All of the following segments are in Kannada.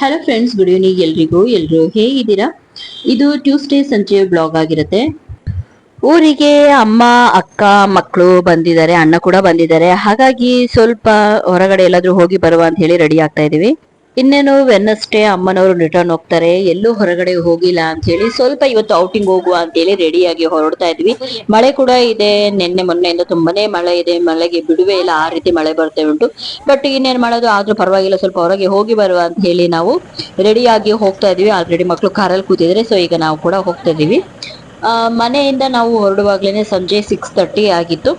ಹಲೋ ಫ್ರೆಂಡ್ಸ್ ಗುಡ್ ಈವ್ನಿಂಗ್ ಎಲ್ರಿಗೂ, ಎಲ್ರು ಹೇಗಿದ್ದೀರಾ? ಇದು ಟ್ಯೂಸ್ಡೇ ಸಂಜೆ ಬ್ಲಾಗ್ ಆಗಿರುತ್ತೆ. ಊರಿಗೆ ಅಮ್ಮ, ಅಕ್ಕ ಮಕ್ಕಳು ಬಂದಿದ್ದಾರೆ, ಅಣ್ಣ ಕೂಡ ಬಂದಿದ್ದಾರೆ. ಹಾಗಾಗಿ ಸ್ವಲ್ಪ ಹೊರಗಡೆ ಎಲ್ಲಾದ್ರೂ ಹೋಗಿ ಬರುವ ಅಂತ ಹೇಳಿ ರೆಡಿ ಆಗ್ತಾ ಇದೀವಿ ಇನ್ನೇನು ವೆನ್ನಸ್ಡೇ ಅಮ್ಮನವರು ರಿಟರ್ನ್ ಹೋಗ್ತಾರೆ, ಎಲ್ಲೂ ಹೊರಗಡೆ ಹೋಗಿಲ್ಲ ಅಂತ ಹೇಳಿ ಸ್ವಲ್ಪ ಇವತ್ತು ಔಟಿಂಗ್ ಹೋಗುವ ಅಂತ ಹೇಳಿ ರೆಡಿಯಾಗಿ ಹೊರಡ್ತಾ ಇದ್ವಿ. ಮಳೆ ಕೂಡ ಇದೆ, ನಿನ್ನೆ ಮೊನ್ನೆಯಿಂದ ತುಂಬಾನೇ ಮಳೆ ಇದೆ, ಮಳೆಗೆ ಬಿಡುವೆ ಇಲ್ಲ, ಆ ರೀತಿ ಮಳೆ ಬರ್ತಾ ಉಂಟು. ಬಟ್ ಇನ್ನೇನ್ ಮಾಡೋದು, ಆದ್ರೂ ಪರವಾಗಿಲ್ಲ, ಸ್ವಲ್ಪ ಹೊರಗೆ ಹೋಗಿ ಬರುವ ಅಂತ ಹೇಳಿ ನಾವು ರೆಡಿಯಾಗಿ ಹೋಗ್ತಾ ಇದೀವಿ ಆಲ್ರೆಡಿ ಮಕ್ಕಳು ಕಾರಲ್ಲಿ ಕೂತಿದ್ರೆ ಸೊ ಈಗ ನಾವು ಕೂಡ ಹೋಗ್ತಾ ಇದೀವಿ ಮನೆಯಿಂದ ನಾವು ಹೊರಡುವಾಗ್ಲೇನೆ ಸಂಜೆ ಸಿಕ್ಸ್ ತರ್ಟಿ ಆಗಿತ್ತು.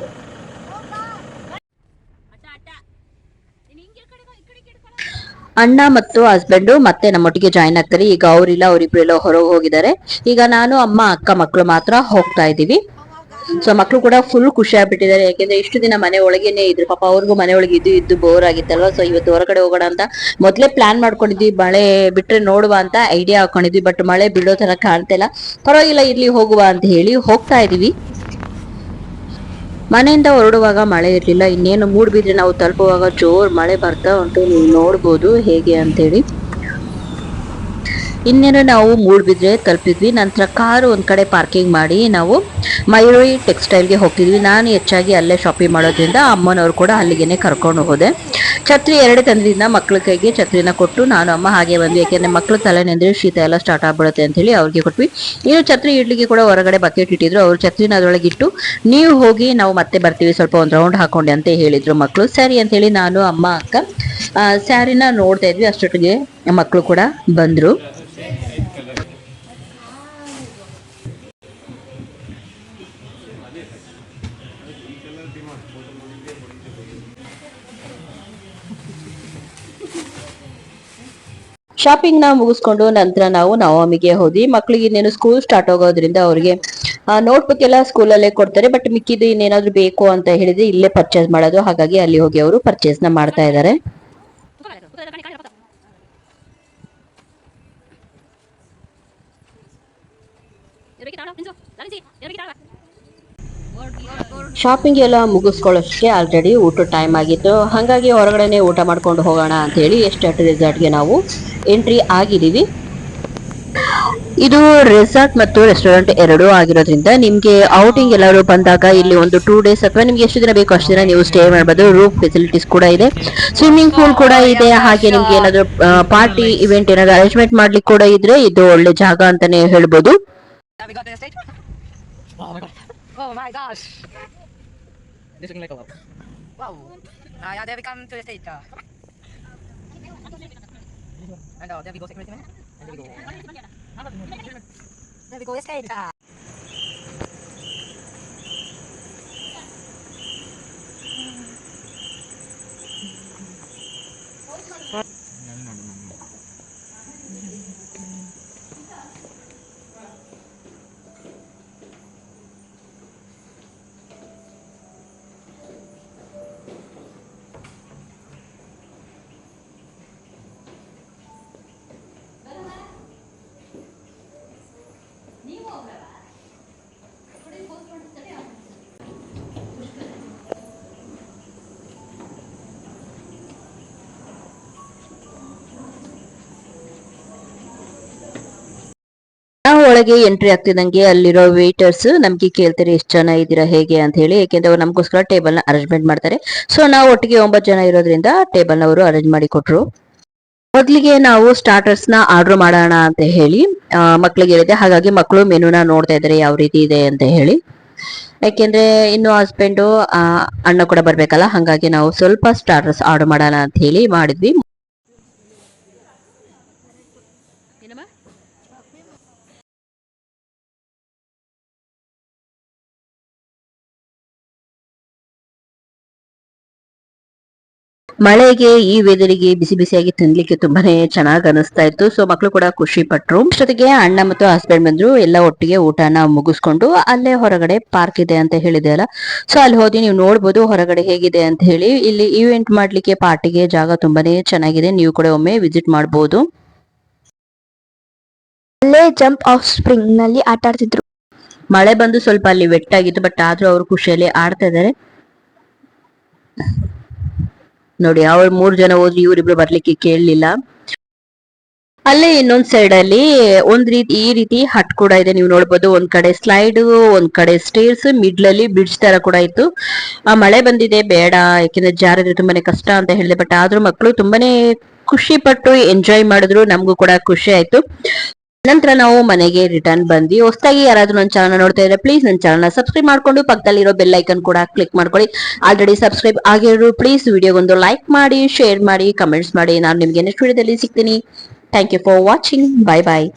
ಅಣ್ಣ ಮತ್ತು ಹಸ್ಬೆಂಡು ಮತ್ತೆ ನಮ್ಮೊಟ್ಟಿಗೆ ಜಾಯ್ನ್ ಆಗ್ತಾರೆ. ಈಗ ಅವರಿಲ್ಲ ಅವರಿಬ್ರು ಎಲ್ಲ ಹೊರಗೆ ಹೋಗಿದ್ದಾರೆ. ಈಗ ನಾನು, ಅಮ್ಮ, ಅಕ್ಕ ಮಕ್ಕಳು ಮಾತ್ರ ಹೋಗ್ತಾ ಇದೀವಿ ಸೊ ಮಕ್ಕಳು ಕೂಡ ಫುಲ್ ಖುಷಿ ಆಗ್ಬಿಟ್ಟಿದ್ದಾರೆ. ಯಾಕೆಂದ್ರೆ ಇಷ್ಟು ದಿನ ಮನೆ ಒಳಗೇನೆ ಇದ್ರು. ಪಾಪ ಅವ್ರಿಗೂ ಮನೆ ಒಳಗೆ ಇದ್ದು ಇದ್ದು ಬೋರ್ ಆಗಿತ್ತಲ್ವಾ? ಸೊ ಇವತ್ತು ಹೊರಗಡೆ ಹೋಗೋಣ ಅಂತ ಮೊದಲೇ ಪ್ಲಾನ್ ಮಾಡ್ಕೊಂಡಿದ್ವಿ. ಮಳೆ ಬಿಟ್ರೆ ನೋಡುವ ಅಂತ ಐಡಿಯಾ ಹಾಕೊಂಡಿದ್ವಿ. ಬಟ್ ಮಳೆ ಬಿಡೋ ತರ ಕಾಣ್ತಿಲ್ಲ ಪರವಾಗಿಲ್ಲ ಇಲ್ಲಿ ಹೋಗುವ ಅಂತ ಹೇಳಿ ಹೋಗ್ತಾ ಇದೀವಿ ಮನೆಯಿಂದ ಹೊರಡುವಾಗ ಮಳೆ ಇರಲಿಲ್ಲ, ಇನ್ನೇನು ಮೂಡ್ಬಿದ್ರೆ ನಾವು ತಲುಪುವಾಗ ಜೋರ್ ಮಳೆ ಬರ್ತಾ ಉಂಟು, ನೀವು ನೋಡ್ಬೋದು ಹೇಗೆ ಅಂತೇಳಿ. ಇನ್ನೇನು ನಾವು ಮೂಡ್ಬಿದ್ರೆ ತಲುಪಿದ್ವಿ, ನಂತರ ಕಾರು ಒಂದು ಕಡೆ ಪಾರ್ಕಿಂಗ್ ಮಾಡಿ ನಾವು ಮಯೂರಿ ಟೆಕ್ಸ್ಟೈಲ್ಗೆ ಹೋಗ್ತಿದ್ವಿ. ನಾನು ಹೆಚ್ಚಾಗಿ ಅಲ್ಲೇ ಶಾಪಿಂಗ್ ಮಾಡೋದ್ರಿಂದ ಅಮ್ಮನವರು ಕೂಡ ಅಲ್ಲಿಗೆ ಕರ್ಕೊಂಡು ಹೋದೆ. ಛತ್ರಿ ಎರಡೇ ತಂದ್ರಿಂದ ಮಕ್ಕಳ ಕೈಗೆ ಛತ್ರಿನ ಕೊಟ್ಟು, ನಾನು ಅಮ್ಮ ಹಾಗೆ ಬಂದ್ವಿ ಯಾಕೆಂದ್ರೆ ಮಕ್ಕಳು ತಲೆ ನೆಂದ್ರೆ ಶೀತ ಎಲ್ಲ ಸ್ಟಾರ್ಟ್ ಆಗ್ಬಿಡುತ್ತೆ ಅಂತ ಹೇಳಿ ಅವ್ರಿಗೆ ಕೊಟ್ವಿ. ಇನ್ನು ಛತ್ರಿ ಇಡ್ಲಿಕ್ಕೆ ಕೂಡ ಹೊರಗಡೆ ಬಕೆಟ್ ಇಟ್ಟಿದ್ರು. ಅವರು ಛತ್ರಿನ ಅದರೊಳಗೆ ಇಟ್ಟು, ನೀವು ಹೋಗಿ, ನಾವು ಮತ್ತೆ ಬರ್ತೀವಿ, ಸ್ವಲ್ಪ ಒಂದು ರೌಂಡ್ ಹಾಕೊಂಡೆ ಅಂತ ಹೇಳಿದ್ರು ಮಕ್ಕಳು. ಸರಿ ಅಂತ ಹೇಳಿ ನಾನು, ಅಮ್ಮ, ಅಕ್ಕ ಸ್ಯಾರಿನ ನೋಡ್ತಾ ಇದ್ವಿ. ಅಷ್ಟೊಟ್ಟಿಗೆ ಮಕ್ಕಳು ಕೂಡ ಬಂದ್ರು. ಶಾಪಿಂಗ್ನ ಮುಗಿಸ್ಕೊಂಡು ನಂತರ ನಾವು ನವಮಿಗೆ ಹೋದ್ವಿ. ಮಕ್ಕಳಿಗೆ ಇನ್ನೇನು ಸ್ಕೂಲ್ ಸ್ಟಾರ್ಟ್ ಆಗೋದ್ರಿಂದ ಅವ್ರಿಗೆ ನೋಟ್ಬುಕ್ ಎಲ್ಲ ಸ್ಕೂಲಲ್ಲೇ ಕೊಡ್ತಾರೆ. ಬಟ್ ಮಿಕ್ಕಿದ್ದು ಇನ್ನೇನಾದ್ರು ಬೇಕು ಅಂತ ಹೇಳಿದ್ರೆ ಇಲ್ಲೇ ಪರ್ಚೇಸ್ ಮಾಡೋದು. ಹಾಗಾಗಿ ಅಲ್ಲಿ ಹೋಗಿ ಅವರು ಪರ್ಚೇಸ್ನ ಮಾಡ್ತಾ ಇದ್ದಾರೆ. ಶಾಪಿಂಗ್ ಎಲ್ಲ ಮುಗಿಸ್ಕೊಳ್ಳೋಷ್ಟಕ್ಕೆ ಆಲ್ರೆಡಿ ಊಟ ಟೈಮ್ ಆಗಿತ್ತು. ಹಾಗಾಗಿ ಹೊರಗಡೆನೆ ಊಟ ಮಾಡ್ಕೊಂಡು ಹೋಗೋಣ ಅಂತ ಹೇಳಿ ಎಸ್ಟೇಟ್ ರೆಸಾರ್ಟ್ಗೆ ನಾವು ಎಂಟ್ರಿ ಆಗಿದ್ದೀವಿ. ಇದು ರೆಸಾರ್ಟ್ ಮತ್ತು ರೆಸ್ಟೋರೆಂಟ್ ಎರಡೂ ಆಗಿರೋದ್ರಿಂದ ನಿಮ್ಗೆ ಔಟಿಂಗ್ ಎಲ್ಲರೂ ಬಂದಾಗ ಇಲ್ಲಿ ಒಂದು ಟೂ ಡೇಸ್ ಅಥವಾ ನಿಮ್ಗೆ ಎಷ್ಟು ದಿನ ಬೇಕು ಅಷ್ಟು ದಿನ ನೀವು ಸ್ಟೇ ಮಾಡ್ಬೋದು. ರೂಮ್ ಫೆಸಿಲಿಟೀಸ್ ಕೂಡ ಇದೆ. ಸ್ವಿಮ್ಮಿಂಗ್ ಪೂಲ್ ಕೂಡ ಇದೆ. ಹಾಗೆ ನಿಮ್ಗೆ ಏನಾದ್ರು ಪಾರ್ಟಿ ಇವೆಂಟ್ ಏನಾದ್ರು ಅರೇಂಜ್ಮೆಂಟ್ ಮಾಡ್ಲಿಕ್ಕೆ ಕೂಡ ಇದ್ರೆ ಇದು ಒಳ್ಳೆ ಜಾಗ ಅಂತಾನೆ ಹೇಳ್ಬೋದು. Have we got to the stage? Oh my. Gosh. This looking like a lot. Wow. Uh, yeah, there we come to the stage. Uh. And uh, there we go security man. And there we go. There we go the stage. Uh. ಒಳಗೆ ಎಂಟ್ರಿ ಆಗ್ತಿದಂಗೆ ಅಲ್ಲಿರೋ ವೇಟರ್ಸ್ ನಮ್ಗೆ ಕೇಳ್ತಾರೆ ಎಷ್ಟು ಜನ ಇದ್ದೀರಾ ಹೇಗೆ ಅಂತ ಹೇಳಿ ಯಾಕೆಂದ್ರೆ ಅವ್ರು ನಮಗೋಸ್ಕರ ಟೇಬಲ್ನ ಅರೇಂಜ್ಮೆಂಟ್ ಮಾಡ್ತಾರೆ. ಸೊ ನಾವು ಒಟ್ಟಿಗೆ ಒಂಬತ್ತು ಜನ ಇರೋದ್ರಿಂದ ಟೇಬಲ್ ಅವರು ಅರೇಂಜ್ ಮಾಡಿ ಕೊಟ್ರು. ಮೊದ್ಲಿಗೆ ನಾವು ಸ್ಟಾರ್ಟರ್ಸ್ನ ಆರ್ಡರ್ ಮಾಡೋಣ ಅಂತ ಹೇಳಿ ಮಕ್ಳಿಗೆ ಹೇಳಿದೆ ಹಾಗಾಗಿ ಮಕ್ಕಳು ಮೆನುನ ನೋಡ್ತಾ ಇದ್ದಾರೆ ಯಾವ ರೀತಿ ಇದೆ ಅಂತ ಹೇಳಿ. ಯಾಕೆಂದ್ರೆ ಇನ್ನು ಹಸ್ಬೆಂಡು ಅಣ್ಣ ಕೂಡ ಬರ್ಬೇಕಲ್ಲ, ಹಾಗಾಗಿ ನಾವು ಸ್ವಲ್ಪ ಸ್ಟಾರ್ಟರ್ಸ್ ಆರ್ಡರ್ ಮಾಡೋಣ ಅಂತ ಹೇಳಿ ಮಾಡಿದ್ವಿ. ಮಳೆಗೆ ಈ ವೆದರಿಗೆ ಬಿಸಿ ಬಿಸಿಯಾಗಿ ತಿನ್ಲಿಕ್ಕೆ ತುಂಬಾನೇ ಚೆನ್ನಾಗಿ ಅನಿಸ್ತಾ ಇತ್ತು. ಸೊ ಮಕ್ಕಳು ಕೂಡ ಖುಷಿ ಪಟ್ರು. ಜೊತೆಗೆ ಅಣ್ಣ ಮತ್ತು ಹಸ್ಬೆಂಡ್ ಬಂದ್ರು ಎಲ್ಲ ಒಟ್ಟಿಗೆ ಊಟನ ಮುಗಿಸ್ಕೊಂಡು ಅಲ್ಲೇ ಹೊರಗಡೆ ಪಾರ್ಕ್ ಇದೆ ಅಂತ ಹೇಳಿದೆ ಅಲ್ಲ? ಸೊ ಅಲ್ಲಿ ಹೋದಿ ನೀವು ನೋಡ್ಬೋದು ಹೊರಗಡೆ ಹೇಗಿದೆ ಅಂತ ಹೇಳಿ. ಇಲ್ಲಿ ಇವೆಂಟ್ ಮಾಡ್ಲಿಕ್ಕೆ ಪಾರ್ಟಿಗೆ ಜಾಗ ತುಂಬಾನೇ ಚೆನ್ನಾಗಿದೆ. ನೀವು ಕೂಡ ಒಮ್ಮೆ ವಿಸಿಟ್ ಮಾಡಬಹುದು ಅಲ್ಲೇ ಜಂಪ್ ಆಫ್ ಸ್ಪ್ರಿಂಗ್ನಲ್ಲಿ ಆಟ ಆಡ್ತಿದ್ರು. ಮಳೆ ಬಂದು ಸ್ವಲ್ಪ ಅಲ್ಲಿ ವೆಟ್ ಆಗಿತ್ತು ಬಟ್ ಆದ್ರೂ ಅವರು ಖುಷಿಯಲ್ಲಿ ಆಡ್ತಾ ಇದಾರೆ ನೋಡಿ, ಅವ್ರು ಮೂರ್ ಜನ ಹೋದ್ರು, ಇವ್ರಿಬ್ರು ಬರ್ಲಿಕ್ಕೆ ಕೇಳಲಿಲ್ಲ. ಅಲ್ಲೇ ಇನ್ನೊಂದ್ ಸೈಡ್ ಅಲ್ಲಿ ಒಂದ್ ರೀತಿ, ಈ ರೀತಿ ಹಟ್ ಕೂಡ ಇದೆ, ನೀವು ನೋಡ್ಬೋದು. ಒಂದ್ ಕಡೆ ಸ್ಲೈಡ್ ಒಂದ್ ಕಡೆ ಸ್ಟೇರ್ಸ್ ಮಿಡ್ಲ್ ಅಲ್ಲಿ ಬ್ರಿಡ್ಜ್ ತರ ಕೂಡ ಇತ್ತು. ಆ ಮಳೆ ಬಂದಿದೆ, ಬೇಡ, ಯಾಕೆಂದ್ರೆ ಜಾರಿದ್ರೆ ತುಂಬಾನೇ ಕಷ್ಟ ಅಂತ ಹೇಳಿದೆ ಬಟ್ ಆದ್ರೂ ಮಕ್ಕಳು ತುಂಬಾನೇ ಖುಷಿ ಪಟ್ಟು ಎಂಜಾಯ್ ಮಾಡಿದ್ರು, ನಮಗೂ ಕೂಡ ಖುಷಿ ಆಯ್ತು. ನಂತರ ನಾವು ಮನೆಗೆ ರಿಟರ್ನ್ ಬಂದ್ವಿ. ಹೊಸದಾಗಿ ಯಾರಾದ್ರೂ ನನ್ನ ಚಾನಲ್ ನೋಡ್ತಾ ಇದ್ರೆ ಪ್ಲೀಸ್ ನನ್ನ ಚಾನಲ್ ಸಬ್ಸ್ಕ್ರೈಬ್ ಮಾಡ್ಕೊಂಡು ಪಕ್ಕದಲ್ಲಿರೋ ಬೆಲ್ ಐಕನ್ ಕೂಡ ಕ್ಲಿಕ್ ಮಾಡ್ಕೊಳ್ಳಿ. ಆಲ್ರೆಡಿ ಸಬ್ಸ್ಕ್ರೈಬ್ ಆಗಿರೋ ಪ್ಲೀಸ್ ವಿಡಿಯೋಗೊಂದು ಲೈಕ್ ಮಾಡಿ ಶೇರ್ ಮಾಡಿ ಕಮೆಂಟ್ಸ್ ಮಾಡಿ. ನಾನು ನಿಮಗೆ ನೆಕ್ಸ್ಟ್ ವಿಡಿಯೋದಲ್ಲಿ ಸಿಗ್ತೀನಿ. Thank you for watching bye bye